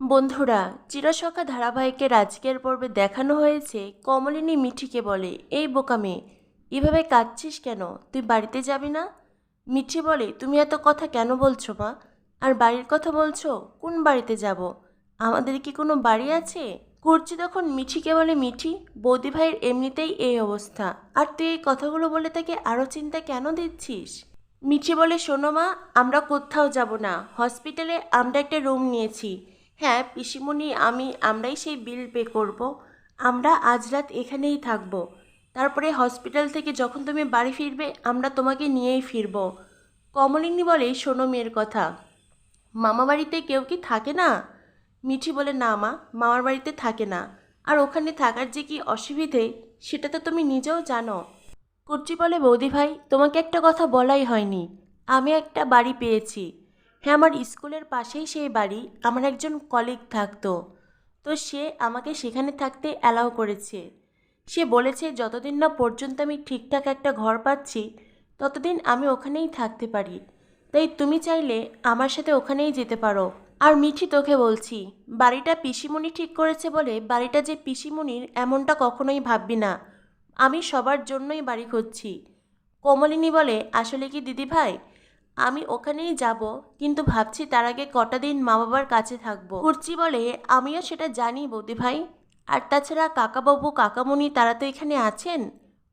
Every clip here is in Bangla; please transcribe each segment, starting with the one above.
বন্ধুরা, চিরসখা ধারাবাহিকের আজকের পর্বে দেখানো হয়েছে কমলিনী মিঠিকে বলে, এই বোকা মেয়ে, এভাবে কাঁদছিস কেন? তুই বাড়িতে যাবি না? মিঠি বলে, তুমি এত কথা কেন বলছো মা? আর বাড়ির কথা বলছো? কোন বাড়িতে যাব? আমাদের কি কোনো বাড়ি আছে? করছি তখন মিঠিকে বলে, মিঠি, বৌদি ভাইয়ের এমনিতেই এই অবস্থা। আর তুই এই কথাগুলো বলে তাকে আরও চিন্তা কেন দিচ্ছিস? মিঠি বলে, শোনো মা, আমরা কোথাও যাব না। হসপিটালে আমরা একটা রুম নিয়েছি। হ্যাঁ পিসিমণি, আমি, আমরাই সেই বিল পে করব। আমরা আজ রাত এখানেই থাকব। তারপরে হসপিটাল থেকে যখন তুমি বাড়ি ফিরবে, আমরা তোমাকে নিয়েই ফিরবো। কমলিনী বলে, শোনো মেয়ের কথা। মামা বাড়িতে কেউ কি থাকে না? মিঠি বলে, না মা, মামার বাড়িতে থাকে না। আর ওখানে থাকার যে কি অসুবিধে, সেটা তো তুমি নিজেও জানো। কুর্চি বলে, বৌদি ভাই, তোমাকে একটা কথা বলাই হয়নি। আমি একটা বাড়ি পেয়েছি। হ্যাঁ আমার স্কুলের পাশেই সেই বাড়ি। আমার একজন কলিগ থাকতো। তো সে আমাকে সেখানে থাকতে অ্যালাউ করেছে। সে বলেছে, যতদিন না পর্যন্ত আমি ঠিকঠাক একটা ঘর পাচ্ছি, ততদিন আমি ওখানেই থাকতে পারি। তাই তুমি চাইলে আমার সাথে ওখানেই যেতে পারো। আর মিঠি তোকে বলছি, বাড়িটা পিসিমণি ঠিক করেছে বলে বাড়িটা যে পিসিমণির এমনটা কখনোই ভাববি না। আমি সবার জন্যই বাড়ি খুঁজছি। কমলিনী বলে, আসলে কি দিদি ভাই আমি ওখানেই যাব, কিন্তু ভাবছি তার আগে কটা দিন মা বাবার কাছে থাকব। কুর্চি বলে, আমিও সেটা জানি, বৌদি ভাই। আর তাছাড়া কাকাবাবু, কাকামণি তারা তো এখানে আছেন।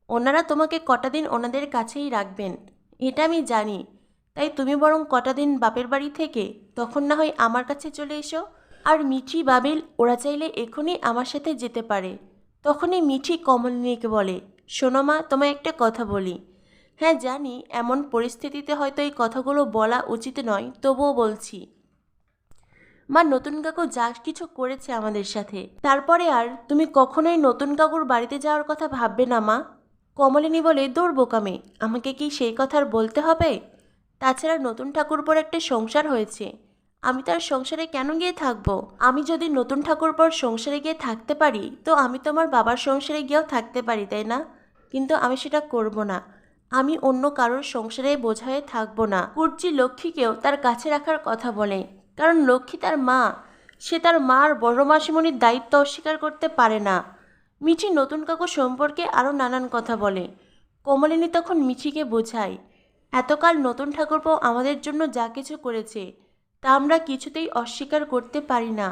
ওনারা তোমাকে কটা দিন ওনাদের কাছেই রাখবেন। এটা আমি জানি। তাই তুমি বরং কটা দিন বাপের বাড়ি থেকে, তখন না হয় আমার কাছে চলে এসো। আর মিঠি, বাবিল, ওরা চাইলে এখনই আমার সাথে যেতে পারে। তখনই মিঠি কমলিনীকে বলে, শোনো মা, তোমায় একটা কথা বলি। হ্যাঁ জানি। এমন পরিস্থিতিতে হয়তো এই কথাগুলো বলা উচিত নয়, তবুও বলছি। মা, নতুন কাকু যা কিছু করেছে আমাদের সাথে। তারপরে আর তুমি কখনোই নতুন কাকুর বাড়িতে যাওয়ার কথা ভাববে না, মা। কমলিনী বলে দৌড় বোকামে আমাকে কি সেই কথা আর বলতে হবে? তাছাড়া নতুন ঠাকুর পর একটা সংসার হয়েছে। আমি তার সংসারে কেন গিয়ে থাকব? আমি যদি নতুন ঠাকুর পর সংসারে গিয়ে থাকতে পারি, তো আমি তো আমার বাবার সংসারে গিয়েও থাকতে পারি, তাই না? কিন্তু আমি সেটা করব না। আমি অন্য কারোর সংসারে বোঝায় থাকব না। কুর্চি লক্ষ্মীকেও তার কাছে রাখার কথা বলে। কারণ লক্ষ্মী তার মা, সে তার মার বড় মাসিমণির দায়িত্ব অস্বীকার করতে পারে না। মিঠি নতুন কাকু সম্পর্কে আরও নানান কথা বলে। কমলিনী তখন মিঠিকে বোঝায়, এতকাল নতুন ঠাকুরপো আমাদের জন্য যা কিছু করেছে, তা আমরা কিছুতেই অস্বীকার করতে পারি না।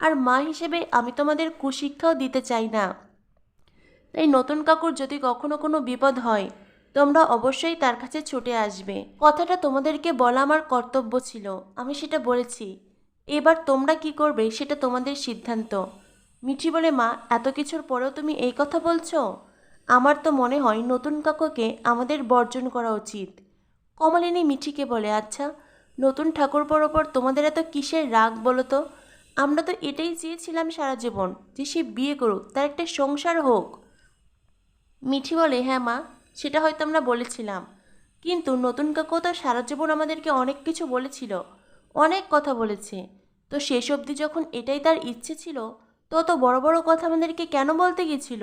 আর মা হিসেবে আমি তোমাদের কুশিক্ষাও দিতে চাই না। তাই নতুন কাকুর যদি কখনো কোনো বিপদ হয় তোমরা অবশ্যই তার কাছে ছুটে আসবে। কথাটা তোমাদেরকে বলা আমার কর্তব্য ছিল, আমি সেটা বলেছি। এবার তোমরা কি করবে সেটা তোমাদের সিদ্ধান্ত। মিঠি বলে, মা, এত কিছুর পরেও তুমি এই কথা বলছো? আমার তো মনে হয় নতুন কাকুকে আমাদের বর্জন করা উচিত। কমলিনী মিঠিকে বলে আচ্ছা নতুন ঠাকুরপোর ওপর তোমাদের এত কিসের রাগ বলো তো? আমরা তো এটাই চেয়েছিলাম সারা জীবন যে সে বিয়ে করুক, তার একটা সংসার হোক। মিঠি বলে হ্যাঁ মা। সেটা হয়তো আমরা বলেছিলাম। কিন্তু নতুন কাকু তো সারা জীবন আমাদেরকে অনেক কিছু বলেছিল, অনেক কথা বলেছে। তো শেষ অবধি যখন এটাই তার ইচ্ছে ছিল তো অত বড় বড় কথা আমাদেরকে কেন বলতে গেছিল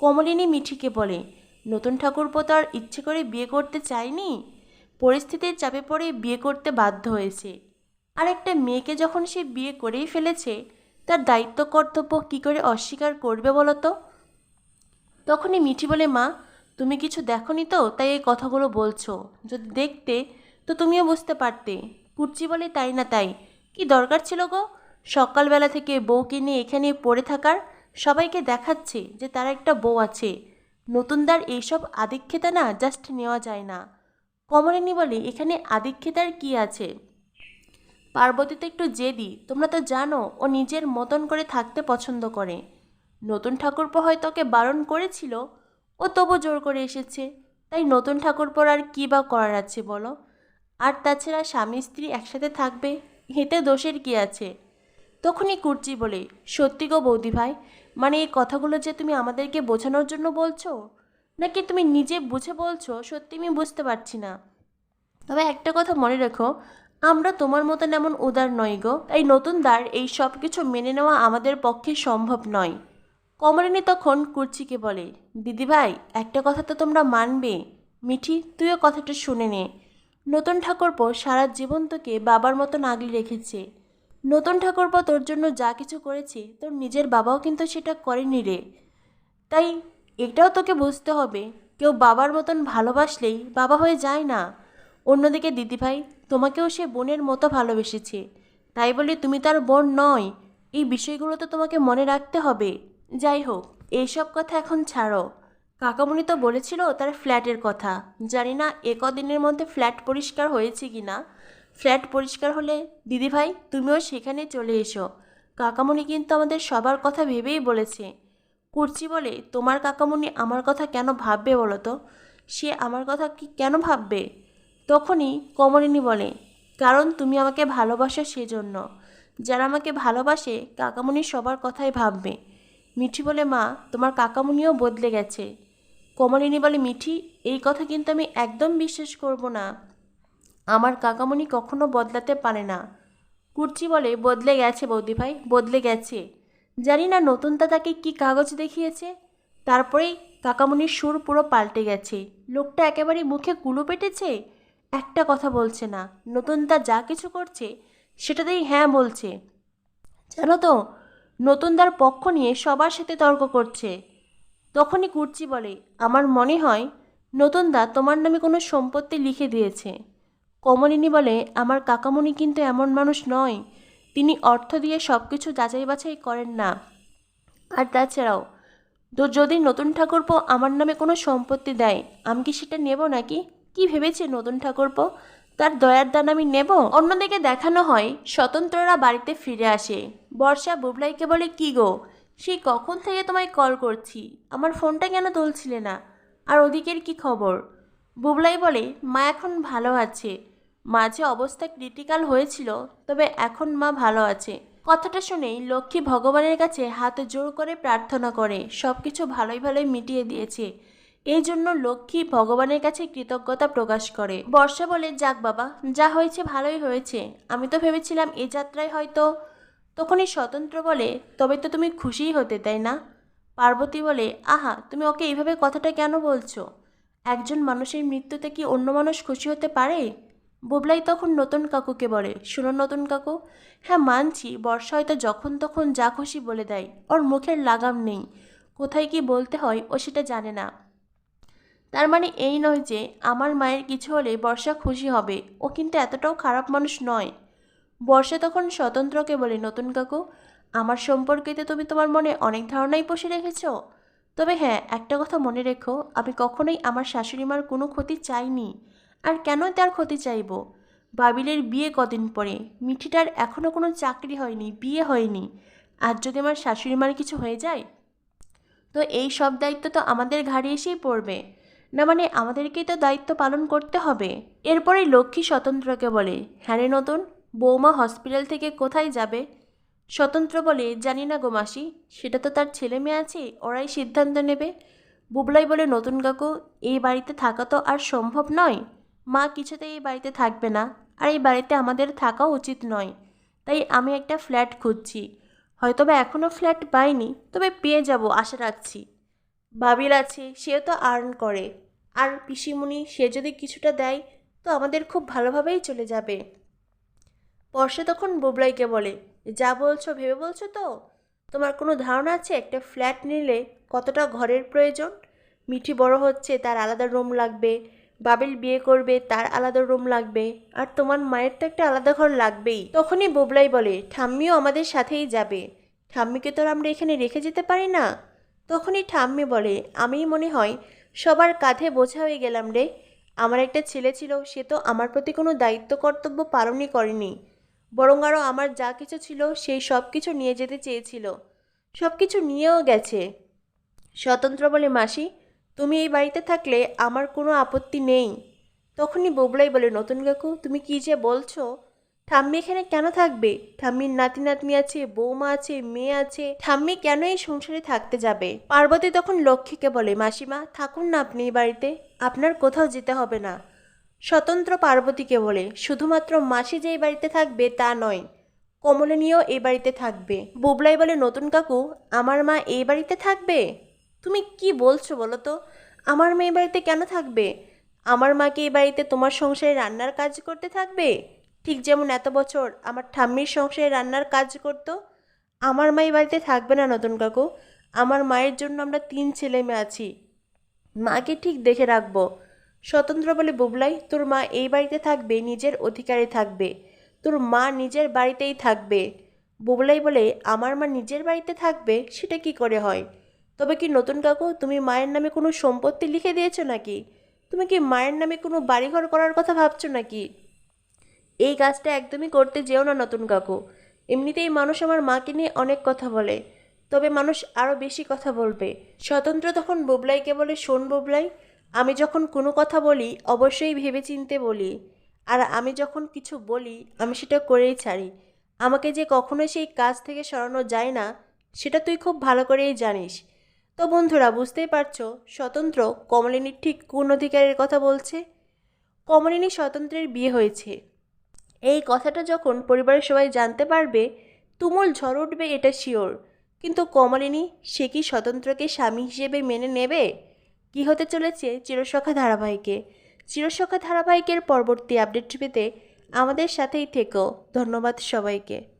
কমলিনী মিঠিকে বলে, নতুন ঠাকুরপো তো আর ইচ্ছে করে বিয়ে করতে চায়নি? পরিস্থিতির চাপে পড়ে বিয়ে করতে বাধ্য হয়েছে। আর একটা মেয়েকে যখন সে বিয়ে করেই ফেলেছে, তার দায়িত্ব কর্তব্য কী করে অস্বীকার করবে বলো তো? তখনই মিঠি বলে, মা তুমি কিছু দেখনি তো, তাই এই কথাগুলো বলছো। যদি দেখতে, তো তুমিও বুঝতে পারতে। কুর্চি বলে, তাই না তাই? কি দরকার ছিল গো? সকালবেলা থেকে বউকে নিয়ে এখানে পড়ে থাকার সবাইকে দেখাচ্ছে যে তার একটা বউ আছে। নতুনদার এইসব আদিক্ষেতা না জাস্ট নেওয়া যায় না। কমলিনী বলে, এখানে আদিক্ষেতার কি আছে? পার্বতী তো একটু জেদি, তোমরা তো জানো, ও নিজের মতন করে থাকতে পছন্দ করে। নতুন ঠাকুরপো হয়তো ওকে বারণ করেছিল ও তবু জোর করে এসেছে। তাই নতুন ঠাকুরপোর আর কী বা করার আছে বলো? আর তাছাড়া স্বামী স্ত্রী একসাথে থাকবে, এতে দোষের কি আছে? তখনই কুর্চি বলে, সত্যি গো বৌদি ভাই মানে এই কথাগুলো যে তুমি আমাদেরকে বোঝানোর জন্য বলছো? নাকি তুমি নিজে বুঝে বলছো? সত্যি আমি বুঝতে পারছি না। তবে একটা কথা মনে রেখো, আমরা তোমার মতন এমন উদার নই গো। তাই নতুন দ্বার এই সব কিছু মেনে নেওয়া আমাদের পক্ষে সম্ভব নয়। কমলিনী তখন কুর্চিকে বলে, দিদিভাই, একটা কথা তো তোমরা মানবে। মিঠি, তুইও কথাটা শুনে নে। নতুন ঠাকুরপো সারা জীবন তোকে বাবার মতন আগলে রেখেছে। নতুন ঠাকুরপো তোর জন্য যা কিছু করেছে, তোর নিজের বাবাও কিন্তু সেটা করেনি রে। তাই এটাও তোকে বুঝতে হবে, কেউ বাবার মতন ভালোবাসলেই বাবা হয়ে যায় না। অন্যদিকে দিদিভাই, তোমাকেও সে বোনের মতো ভালোবেসেছে। তাই বলে তুমি তার বোন নয়। এই বিষয়গুলো তো তোমাকে মনে রাখতে হবে। যাই হোক এইসব কথা এখন ছাড়ো। কাকামণি তো বলেছিল তার ফ্ল্যাটের কথা। জানি না এ কদিনের মধ্যে ফ্ল্যাট পরিষ্কার হয়েছে কি না। ফ্ল্যাট পরিষ্কার হলে দিদিভাই তুমিও সেখানে চলে এসো। কাকামণি কিন্তু আমাদের সবার কথা ভেবেই বলেছে। কুর্চি বলে, তোমার কাকামণি আমার কথা কেন ভাববে বলো তো? সে আমার কথা কি কেন ভাববে? তখনই কমলিনী বলে, কারণ তুমি আমাকে ভালোবাসো সেজন্য। যারা আমাকে ভালোবাসে, কাকামণি সবার কথাই ভাববে। মিঠি বলে, মা, তোমার কাকামুনিও বদলে গেছে। কমলিনী বলে, মিঠি, এই কথা কিন্তু আমি একদম বিশ্বাস করব না। আমার কাকামুনি কখনো বদলাতে পারে না। কুর্চি বলে, বদলে গেছে বৌদি ভাই, বদলে গেছে। জানি না নতুন তাকে কি কাগজ দেখিয়েছে। তারপরেই কাকামুনির সুর পুরো পাল্টে গেছে। লোকটা একেবারে মুখে কুলু পেটেছে? একটা কথা বলছে না। নতুন তা যা কিছু করছে সেটাতেই হ্যাঁ বলছে। জানো তো নতুনদার পক্ষ নিয়ে সবার সাথে তর্ক করছে। তখনই কুর্চি বলে, আমার মনে হয় নতুনদা তোমার নামে কোনো সম্পত্তি লিখে দিয়েছে। কমলিনী বলে, আমার কাকামণি কিন্তু এমন মানুষ নয়। তিনি অর্থ দিয়ে সব কিছু যাচাই বাছাই করেন না। আর তাছাড়াও তো যদি নতুন ঠাকুরপো আমার নামে কোনো সম্পত্তি দেয়, আমি কি সেটা নেব নাকি? কি ভেবেছে নতুন ঠাকুরপো? তার দয়ার দান আমি নেব। অন্যদিকে দেখানো হয়, স্বতন্ত্ররা বাড়িতে ফিরে আসে। বর্ষা বুবলাইকে বলে, কি গো, সেই কখন থেকে তোমায় কল করছি? আমার ফোনটা কেন তুলছিলে না? আর ওদিকের কি খবর? বুবলাই বলে, মা এখন ভালো আছে। মাঝে অবস্থা ক্রিটিক্যাল হয়েছিল, তবে এখন মা ভালো আছে। কথাটা শুনেই লক্ষ্মী ভগবানের কাছে হাত জোর করে প্রার্থনা করে সব কিছু ভালোই ভালোই মিটিয়ে দিয়েছে। এই জন্য লক্ষ্মী ভগবানের কাছে কৃতজ্ঞতা প্রকাশ করে। বর্ষা বলে যাক বাবা, যা হয়েছে ভালোই হয়েছে। আমি তো ভেবেছিলাম এ যাত্রায় হয়তো তখনই স্বতন্ত্র বলে, তবে তো তুমি খুশিই হতে, তাই না? পার্বতী বলে, আহা, তুমি ওকে এইভাবে কথাটা কেন বলছো? একজন মানুষের মৃত্যুতে কি অন্য মানুষ খুশি হতে পারে? বুবলাই তখন নতুন কাকুকে বলে, শুনো নতুন কাকু হ্যাঁ মানছি, বর্ষা হয়তো যখন তখন যা খুশি বলে দেয়। ওর মুখের লাগাম নেই। কোথায় কি বলতে হয় ও সেটা জানে না। তার মানে এই নয় যে আমার মায়ের কিছু হলে বর্ষা খুশি হবে। ও কিন্তু এতটাও খারাপ মানুষ নয়। বর্ষা তখন স্বতন্ত্রকে বলে, নতুন কাকু, আমার সম্পর্কেতে তুমি তোমার মনে অনেক ধারণাই বসে রেখেছ। তবে হ্যাঁ একটা কথা মনে রেখো, আমি কখনোই আমার শাশুড়ি মার কোনো ক্ষতি চাইনি। আর কেন তার ক্ষতি চাইব? বাবিলের বিয়ে কদিন পরে। মিঠিটার এখনও কোনো চাকরি হয়নি, বিয়ে হয়নি। আর যদি আমার শাশুড়ি মার কিছু হয়ে যায়? তো এই সব দায়িত্ব তো আমাদের ঘাড়ে এসেই পড়বে। না মানে আমাদেরকেই তো দায়িত্ব পালন করতে হবে। এরপরে লক্ষ্মী স্বতন্ত্রকে বলে হ্যাঁ রে নতুন, বৌমা হসপিটাল থেকে কোথায় যাবে? স্বতন্ত্র বলে, জানি না গো মাসি, সেটা তো তার ছেলে মেয়ে আছে, ওরাই সিদ্ধান্ত নেবে। বুবলাই বলে, নতুন কাকু, এই বাড়িতে থাকা তো আর সম্ভব নয়। মা কিছুতেই এই বাড়িতে থাকবে না, আর এই বাড়িতে আমাদের থাকা উচিত নয়। তাই আমি একটা ফ্ল্যাট খুঁজছি। হয়তো বা এখনও ফ্ল্যাট পাইনি, তবে পেয়ে যাব, আশা রাখছি। বাবিল আছে, সেও তো আর্ন করে। আর পিসিমুনি সে যদি কিছুটা দেয়, তো আমাদের খুব ভালোভাবেই চলে যাবে। বর্ষা তখন বুবলাইকে বলে, যা বলছো, ভেবে বলছো তো? তোমার কোনো ধারণা আছে একটা ফ্ল্যাট নিলে কতটা ঘরের প্রয়োজন? মিঠি বড় হচ্ছে, তার আলাদা রুম লাগবে। বাবিল বিয়ে করবে, তার আলাদা রুম লাগবে। আর তোমার মায়ের তো একটা আলাদা ঘর লাগবেই। তখনই বুবলাই বলে, ঠাম্মিও আমাদের সাথেই যাবে। ঠাম্মিকে তো আমরা এখানে রেখে যেতে পারি না? তখনই ঠাম্মি বলে, আমিই মনে হয় সবার কাঁধে বোঝা হয়ে গেলাম রে। আমার একটা ছেলে ছিল, সে তো আমার প্রতি কোনো দায়িত্ব কর্তব্য পালনই করেনি। বরং আরও আমার যা কিছু ছিল, সেই সব কিছু নিয়ে যেতে চেয়েছিল। সব কিছু নিয়েও গেছে। স্বতন্ত্র বলে, মাসি, তুমি এই বাড়িতে থাকলে আমার কোনো আপত্তি নেই। তখনই ববলাই বলে, নতুন কাকু, তুমি কি যে বলছো ঠাম্মি এখানে কেন থাকবে? ঠাম্মির নাতি নাতনি আছে, বৌমা আছে, মেয়ে আছে। ঠাম্মি কেন এই সংসারে থাকতে যাবে? পার্বতী তখন লক্ষ্মীকে বলে, মাসিমা, থাকুন না আপনি এই বাড়িতে। আপনার কোথাও যেতে হবে না। স্বতন্ত্র পার্বতীকে বলে, শুধুমাত্র মাসি যে এই বাড়িতে থাকবে তা নয়, কমলিনীও এই বাড়িতে থাকবে। বুবলাই বলে, নতুন কাকু, আমার মা এই বাড়িতে থাকবে? তুমি কি বলছো বলো তো? আমার মেয়ে বাড়িতে কেন থাকবে? আমার মাকে এই বাড়িতে তোমার সংসারে রান্নার কাজ করতে থাকবে? ঠিক যেমন এত বছর আমার ঠাম্মির সংসারে রান্নার কাজ করতো, আমার মা এই বাড়িতে থাকবে না নতুন কাকু। আমার মায়ের জন্য আমরা তিন ছেলে মেয়ে আছি। মাকে ঠিক দেখে রাখব। স্বতন্ত্র বলে, বুবলাই, তোর মা এই বাড়িতে থাকবে, নিজের অধিকারে থাকবে। তোর মা নিজের বাড়িতেই থাকবে। বুবলাই বলে, আমার মা নিজের বাড়িতে থাকবে, সেটা কি করে হয়? তবে কি নতুন কাকু, তুমি মায়ের নামে কোনো সম্পত্তি লিখে দিয়েছ নাকি? তুমি কি মায়ের নামে কোনো বাড়িঘর করার কথা ভাবছ নাকি? এই কাজটা একদমই করতে যেও না নতুন কাকু। এমনিতেই মানুষ আমার মাকে নিয়ে অনেক কথা বলে, তবে মানুষ আরও বেশি কথা বলবে। স্বতন্ত্র তখন বুবলাইকে বলে, শোন বুবলাই, আমি যখন কোনো কথা বলি, অবশ্যই ভেবেচিন্তে বলি। আর আমি যখন কিছু বলি, আমি সেটা করেই ছাড়ি। আমাকে যে কখনোই সেই কাজ থেকে সরানো যায় না, সেটা তুই খুব ভালো করেই জানিস। তো বন্ধুরা, বুঝতেই পারছ, স্বতন্ত্র কমলিনীর ঠিক কোন অধিকারের কথা বলছে? কমলিনী স্বতন্ত্রের বিয়ে হয়েছে। এই কথাটা যখন পরিবারের সবাই জানতে পারবে, তুমুল ঝড় উঠবে এটা শিওর কিন্তু কমলিনী, সে কি স্বতন্ত্রকে স্বামী হিসেবে মেনে নেবে? কি হতে চলেছে চিরসখা ধারাবাহিকে? চিরসখা ধারাবাহিকের পরবর্তী আপডেট পেতে আমাদের সাথেই থেকো। ধন্যবাদ সবাইকে।